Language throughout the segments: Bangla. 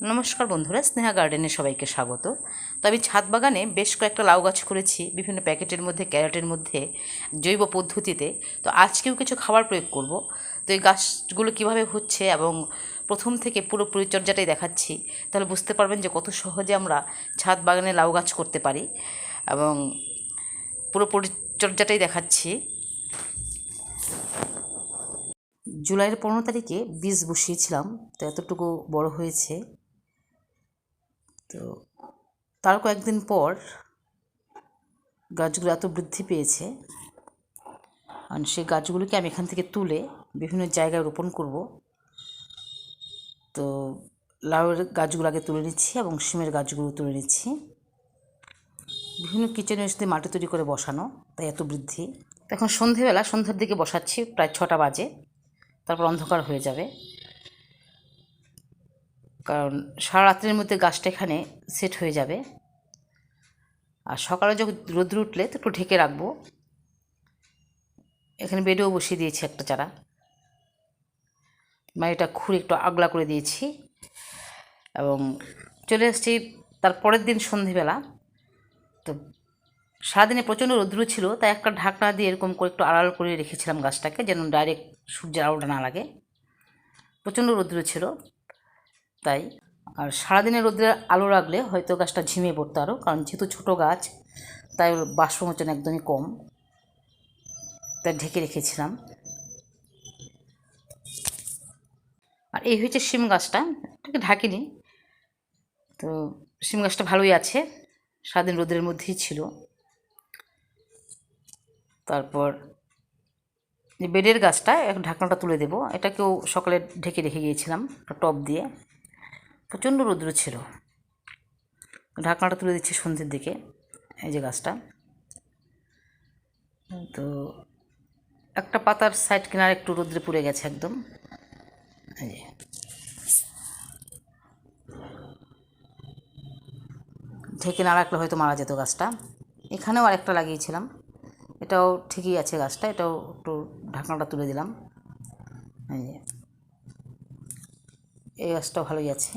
নমস্কার বন্ধুরা, স্নেহা গার্ডেনে সবাইকে স্বাগত। তো আমি ছাদ বাগানে বেশ কয়েকটা লাউ গাছ করেছি, বিভিন্ন প্যাকেটের মধ্যে, ক্যারেটের মধ্যে, জৈব পদ্ধতিতে। তো আজকেও কিছু খাবার প্রয়োগ করব। তো এই গাছগুলো কীভাবে হচ্ছে এবং প্রথম থেকে পুরো পরিচর্যাটাই দেখাচ্ছি। তাহলে বুঝতে পারবেন যে কত সহজে আমরা ছাদ বাগানে লাউ গাছ করতে পারি এবং পুরো পরিচর্যাটাই দেখাচ্ছি। জুলাইয়ের পনেরো তারিখে বীজ বসিয়েছিলাম, তো এতটুকু বড় হয়েছে। তো তার কয়েকদিন পর গাছগুলো এত বৃদ্ধি পেয়েছে আর সেই গাছগুলোকে আমি এখান থেকে তুলে বিভিন্ন জায়গায় রোপণ করব। তো লাউয়ের গাছগুলো আগে তুলে নিচ্ছি এবং শিমের গাছগুলো তুলে নিচ্ছি। বিভিন্ন কিচেনে এসে মাটি তৈরি করে বসানো, তাই এত বৃদ্ধি। এখন সন্ধেবেলা, সন্ধ্যার দিকে বসাচ্ছি, প্রায় ছটা বাজে, তারপর অন্ধকার হয়ে যাবে। কারণ সারা রাত্রের মধ্যে গাছটা এখানে সেট হয়ে যাবে। আর সকালে যখন রোদ্র উঠলে তো একটু ঢেকে রাখব। এখানে বেডেও বসিয়ে দিয়েছি একটা চারা। মানে এটা খুঁড়ে একটু আগলা করে দিয়েছি। এবং চলে এসেছি তার পরের দিন সন্ধেবেলা। তো সারাদিনে প্রচণ্ড রৌদ্র ছিল, তাই একটা ঢাকনা দিয়ে এরকম করে একটু আড়াল করে রেখেছিলাম গাছটাকে, যেন ডাইরেক্ট সূর্যের আলোটা না লাগে। প্রচণ্ড রৌদ্র ছিল। তাই। আর সারাদিনে রোদ্রে আলো রাখলে হয়তো গাছটা ঝিমে পড়তো আরও কারণ যেহেতু ছোটো গাছ, তাই ওর বাষ্পমোচন একদমই কম। তাই ঢেকে রেখেছিলাম। আর এই হয়েছে শিম গাছটা, এটাকে ঢাকিনি। তো শিম গাছটা ভালোই আছে, সারাদিন রোদের মধ্যেই ছিল। তারপর বেডের গাছটা ঢাকনাটা তুলে দেবো। এটাকেও সকালে ঢেকে রেখে গিয়েছিলাম টপ দিয়ে। প্রচণ্ড রৌদ্র ছিল। ঢাকনাটা তুলে দিচ্ছি সন্ধ্যের দিকে, এই যে গাছটা। তো একটা পাতার সাইড কিনার একটু রৌদ্রে পুড়ে গেছে একদম। ঢেকে না রাখলে হয়তো মারা যেত গাছটা। এখানেও আরেকটা লাগিয়েছিলাম। এটাও ঠিকই আছে গাছটা, এটাও একটু ঢাকনাটা তুলে দিলাম। এই গাছটাও ভালোই আছে।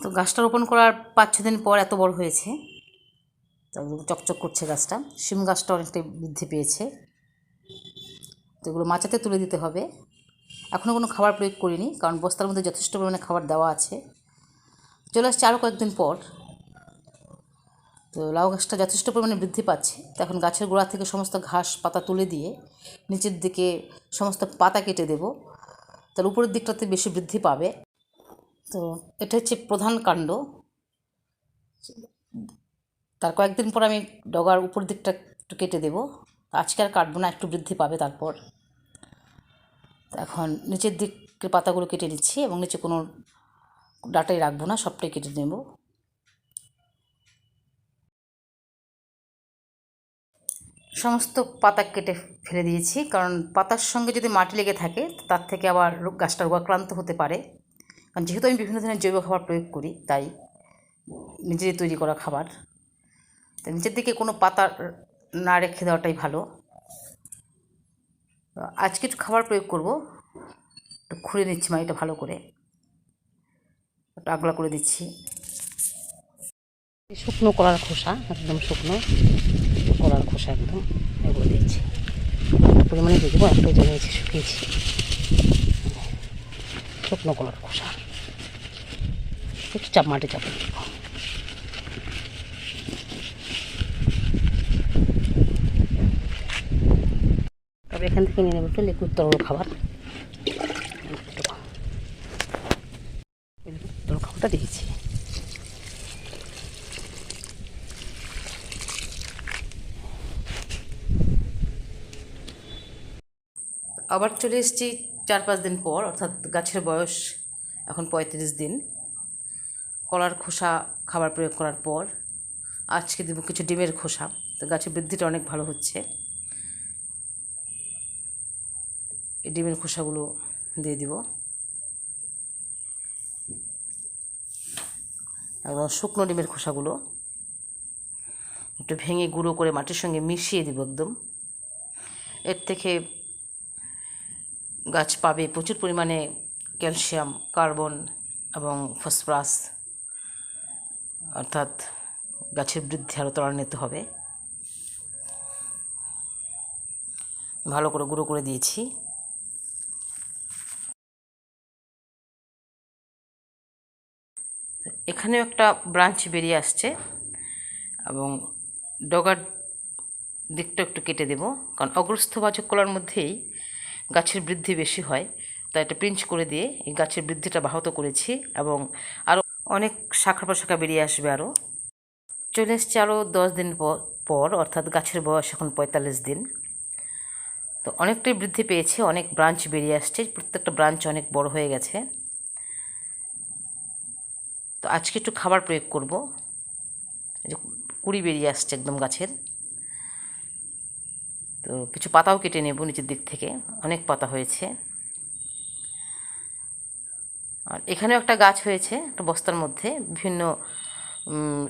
তো গাছটা রোপণ করার পাঁচ ছ দিন পর এত বড় হয়েছে। তো চকচক করছে গাছটা। শিম গাছটা অনেকটাই বৃদ্ধি পেয়েছে। তো এগুলো মাচাতে তুলে দিতে হবে। এখনও কোনো খাবার প্রয়োগ করিনি, কারণ বস্তার মধ্যে যথেষ্ট পরিমাণে খাবার দেওয়া আছে। চলে আসছে আরও কয়েকদিন পর। তো লাউ গাছটা যথেষ্ট পরিমাণে বৃদ্ধি পাচ্ছে। তো এখন গাছের গোড়া থেকে সমস্ত ঘাস পাতা তুলে দিয়ে নিচের দিকে সমস্ত পাতা কেটে দেব। তার উপরের দিকটাতে বেশি বৃদ্ধি পাবে। তো এটা হচ্ছে প্রধান কাণ্ড। তার কয়েকদিন পর আমি ডগার উপর দিকটা একটু কেটে দেবো। আজকে আর কাটবো না, একটু বৃদ্ধি পাবে তারপর। এখন নিচের দিকের পাতাগুলো কেটে নিচ্ছি এবং নিচে কোনো ডাটাই রাখব না, সবটাই কেটে নেব। সমস্ত পাতা কেটে ফেলে দিয়েছি, কারণ পাতার সঙ্গে যদি মাটি লেগে থাকে, তার থেকে আবার গাছটা রোগাক্রান্ত হতে পারে। কারণ যেহেতু আমি বিভিন্ন ধরনের জৈব খাবার প্রয়োগ করি, তাই নিজেরই তৈরি করা খাবার। তো নিচের দিকে কোনো পাতা না রেখে দেওয়াটাই ভালো। আজকে একটু খাবার প্রয়োগ করব। একটু খুঁড়ে নিচ্ছি মাটিটা ভালো করে। একটু আগলা করে দিচ্ছি। শুকনো কলার খোসা, একদম শুকনো কলার খোসা একদম এগুলো দিয়েছি পরিমাণে দিয়ে দেবো, একটাই জানিয়েছি শুকিয়েছি। শুকনো কলার খোসা। একটু চাপ মাটি চাপা। তবে এখান থেকে নিয়ে নেব একটু লিকুইড তরল খাবার। খাবারটা দিয়েছি। আবার চলে এসেছি চার পাঁচ দিন পর, অর্থাৎ গাছের বয়স এখন পঁয়ত্রিশ দিন, কলার খোসা খাবার প্রয়োগ করার পর আজকে দেবো কিছু ডিমের খোসা। তো গাছের বৃদ্ধিটা অনেক ভালো হচ্ছে। এই ডিমের খোসাগুলো দিয়ে দিব। এবং শুকনো ডিমের খোসাগুলো একটু ভেঙে গুঁড়ো করে মাটির সঙ্গে মিশিয়ে দিব একদম। এর থেকে গাছ পাবে, প্রচুর পরিমাণে ক্যালসিয়াম, কার্বন এবং ফসফরাস, অর্থাৎ গাছের বৃদ্ধি আরও ত্বরান্বিত হবে। ভালো করে গুঁড়ো করে দিয়েছি। এখানেও একটা ব্রাঞ্চ বেরিয়ে আসছে এবং ডগার দিকটা একটু কেটে দেব, কারণ অগ্রস্থ বাচক কলার মধ্যেই গাছের বৃদ্ধি বেশি হয়, তাই এটা পিঞ্চ করে দিয়ে এই গাছের বৃদ্ধিটা ব্যাহত করেছি এবং আরও অনেক শাখা প্রশাখা বেরিয়ে আসবে আরও। চলে এসছে আরও দশ দিন পর, অর্থাৎ গাছের বয়স এখন পঁয়তাল্লিশ দিন। তো অনেকটাই বৃদ্ধি পেয়েছে, অনেক ব্রাঞ্চ বেরিয়ে আসছে, প্রত্যেকটা ব্রাঞ্চ অনেক বড় হয়ে গেছে। তো আজকে একটু খাবার প্রয়োগ করব। কুড়ি বেরিয়ে আসছে একদম গাছের। তো কিছু পাতাও কেটে নেব নিচের দিক থেকে। অনেক পাতা হয়েছে। আর এখানেও একটা গাছ হয়েছে, একটা বস্তার মধ্যে। বিভিন্ন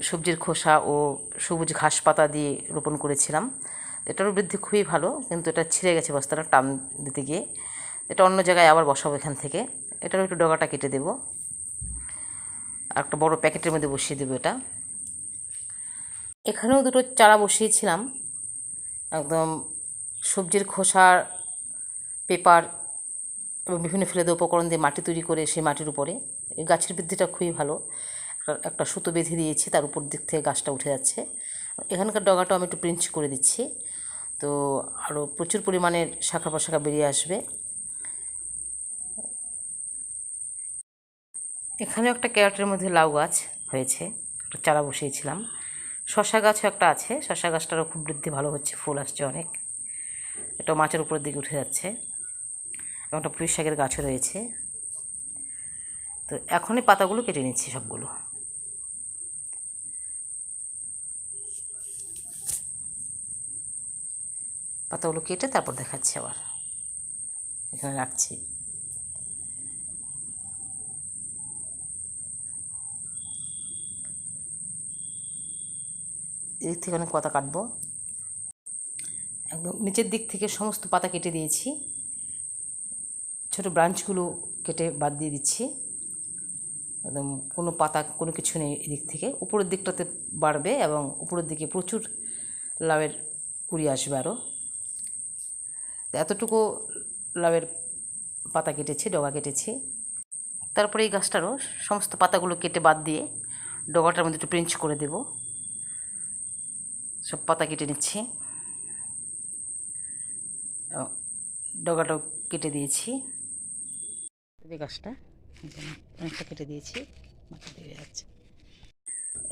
সবজির খোসা ও সবুজ ঘাস পাতা দিয়ে রোপণ করেছিলাম। এটারও বৃদ্ধি খুবই ভালো, কিন্তু এটা ছিঁড়ে গেছে বস্তাটা টান দিতে গিয়ে। এটা অন্য জায়গায় আবার বসাবো এখান থেকে। এটারও একটু ডগাটা কেটে দেবো। আর একটা বড় প্যাকেটের মধ্যে বসিয়ে দেবো এটা। এখানেও দুটো চারা বসিয়েছিলাম। একদম সবজির খোসার পেপার এবং বিভিন্ন ফেলেদে উপকরণ দিয়ে মাটি তৈরি করে সেই মাটির উপরে, এই গাছের বৃদ্ধিটা খুবই ভালো। একটা- সুতো বেঁধে দিয়েছি, তার উপর দিক থেকে গাছটা উঠে যাচ্ছে। এখানকার ডগাটাও আমি একটু প্রিন্ট করে দিচ্ছি। তো আরও প্রচুর পরিমাণের শাখা প্রশাখা বেরিয়ে আসবে। এখানেও একটা ক্যারটের মধ্যে লাউ গাছ হয়েছে, একটা চারা বসিয়েছিলাম। শশা গাছও একটা আছে শশা গাছটারও খুব বৃদ্ধি ভালো হচ্ছে, ফুল আসছে অনেক। এটা মাছের উপরের দিকে উঠে যাচ্ছে এবং একটা পুঁই শাকের গাছও রয়েছে। তো এখনই পাতাগুলো কেটে নিচ্ছি সবগুলো। পাতাগুলো কেটে তারপর দেখাচ্ছি আবার। এখানে রাখছি। এদিক থেকে অনেক পাতা কাটবো। একদম নিচের দিক থেকে সমস্ত পাতা কেটে দিয়েছি। ছোট ব্রাঞ্চগুলো কেটে বাদ দিয়ে দিচ্ছি। একদম কোনো পাতা, কোনো কিছু নেই এদিক থেকে। উপরের দিকটাতে বাড়বে এবং উপরের দিকে প্রচুর লাউয়ের কুড়ি আসবে আরও। এতটুকু লাউয়ের পাতা কেটেছি, ডগা কেটেছি। তারপরে এই গাছটারও সমস্ত পাতাগুলো কেটে বাদ দিয়ে ডগাটার মধ্যে একটু প্রিঞ্চ করে দেব। সব পাতা কেটে নিচ্ছি। ডগাটাও কেটে দিয়েছি। এই গাছটা অনেকটা কেটে দিয়েছি মাথা দিয়ে যাচ্ছে।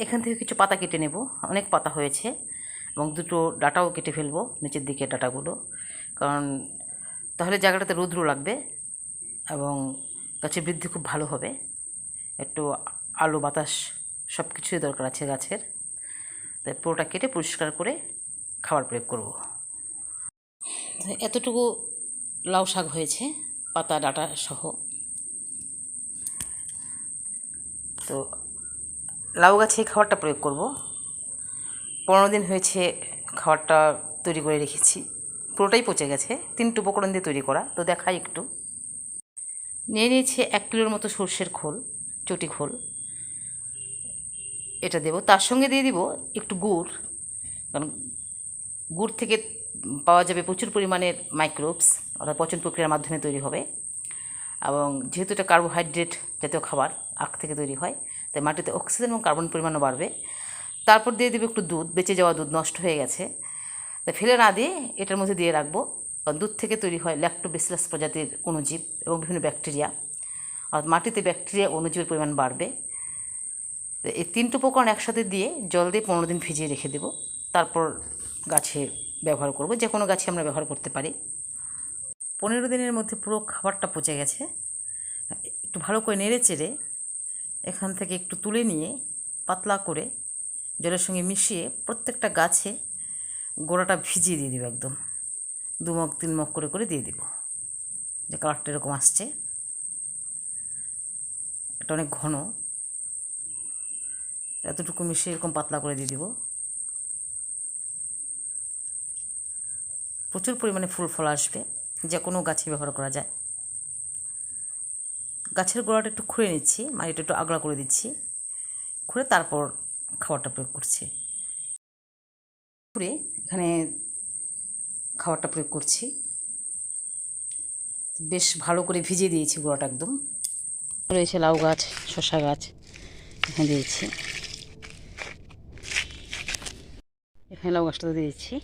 এখান থেকে কিছু পাতা কেটে নেব অনেক পাতা হয়েছে এবং দুটো ডাটাও কেটে ফেলব নিচের দিকে ডাটাগুলো। কারণ তাহলে জায়গাটাতে রৌদ্র লাগবে এবং গাছের বৃদ্ধি খুব ভালো হবে। একটু আলো বাতাস সব কিছুই দরকার আছে গাছের। তাই পুরোটা কেটে পরিষ্কার করে খাবার প্রয়োগ করব। এতটুকু লাউ শাক হয়েছে, পাতা, ডাটা সহ। তো লাউ গাছে খাবারটা প্রয়োগ করব। পনেরো দিন হয়েছে খাবারটা তৈরি করে রেখেছি। পুরোটাই পচে গেছে, তিনটে উপকরণ দিয়ে তৈরি করা, তো দেখাই একটু। নিয়ে নিয়েছে এক কিলোর মতো সর্ষের খোল, চটি খোল। এটা দেব। তার সঙ্গে দিয়ে দিব একটু গুড়, কারণ গুড় থেকে পাওয়া যাবে প্রচুর পরিমাণের মাইক্রোবস অর্থাৎ পচন প্রক্রিয়ার মাধ্যমে তৈরি হবে। এবং যেহেতু এটা কার্বোহাইড্রেট জাতীয় খাবার, আখ থেকে তৈরি হয়, তাই মাটিতে অক্সিজেন এবং কার্বন পরিমাণও বাড়বে। তারপর দিয়ে দেবে একটু দুধ, বেঁচে যাওয়া দুধ নষ্ট হয়ে গেছে। তা ফেলে না দিয়ে এটার মধ্যে দিয়ে রাখব। কারণ দুধ থেকে তৈরি হয় ল্যাক্টোবেসিলাস প্রজাতির অণুজীব এবং বিভিন্ন ব্যাকটেরিয়া আর মাটিতে ব্যাকটেরিয়া অণুজীবের পরিমাণ বাড়বে। এই তিনটে উপকরণ একসাথে দিয়ে জল দিয়ে পনেরো দিন ভিজিয়ে রেখে দেবো। তারপর গাছে ব্যবহার করব, যে কোনো গাছে আমরা ব্যবহার করতে পারি। পনেরো দিনের মধ্যে পুরো খাবারটা পচে গেছে। একটু ভালো করে নেড়ে চেড়ে এখান থেকে একটু তুলে নিয়ে পাতলা করে জলের সঙ্গে মিশিয়ে প্রত্যেকটা গাছে গোড়াটা ভিজিয়ে দিয়ে দেবো একদম। দু মগ, তিন মগ করে করে দিয়ে দিব। যে কালারটা এরকম আসছে। এটা অনেক ঘন। এতটুকু মিশিয়ে এরকম পাতলা করে দিয়ে দিব। প্রচুর পরিমাণে ফুল ফল আসবে, যে কোনো গাছে ব্যবহার করা যায়। গাছের গোড়াটা একটু খুঁড়ে নিচ্ছি, মাটিটা একটু আগলা করে দিচ্ছি, খুঁড়ে তারপর খাবারটা প্রয়োগ করছি। খুঁড়ে এখানে খাবারটা প্রয়োগ করছি। বেশ ভালো করে ভিজিয়ে দিয়েছি গোড়াটা একদম। রয়েছে লাউ গাছ, শসা গাছ, এখানে দিয়েছি। এখানে লাউ গাছটা দিয়েছি।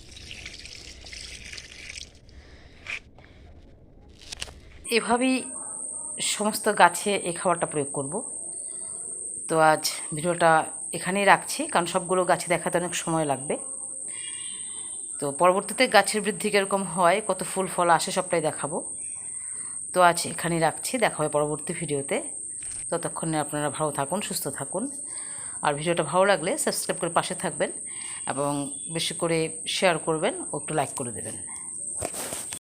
এভাবেই সমস্ত গাছে এই খাবারটা প্রয়োগ করব। তো আজ ভিডিওটা এখানেই রাখছি, কারণ সবগুলো গাছে দেখাতে অনেক সময় লাগবে। তো পরবর্তীতে গাছের বৃদ্ধি কীরকম হয়, কত ফুল ফল আসে সবটাই দেখাবো। তো আজ এখানেই রাখছি, দেখা হবে পরবর্তী ভিডিওতে। ততক্ষণে আপনারা ভালো থাকুন, সুস্থ থাকুন। আর ভিডিওটা ভালো লাগলে সাবস্ক্রাইব করে পাশে থাকবেন এবং বেশি করে শেয়ার করবেন ও একটু লাইক করে দেবেন।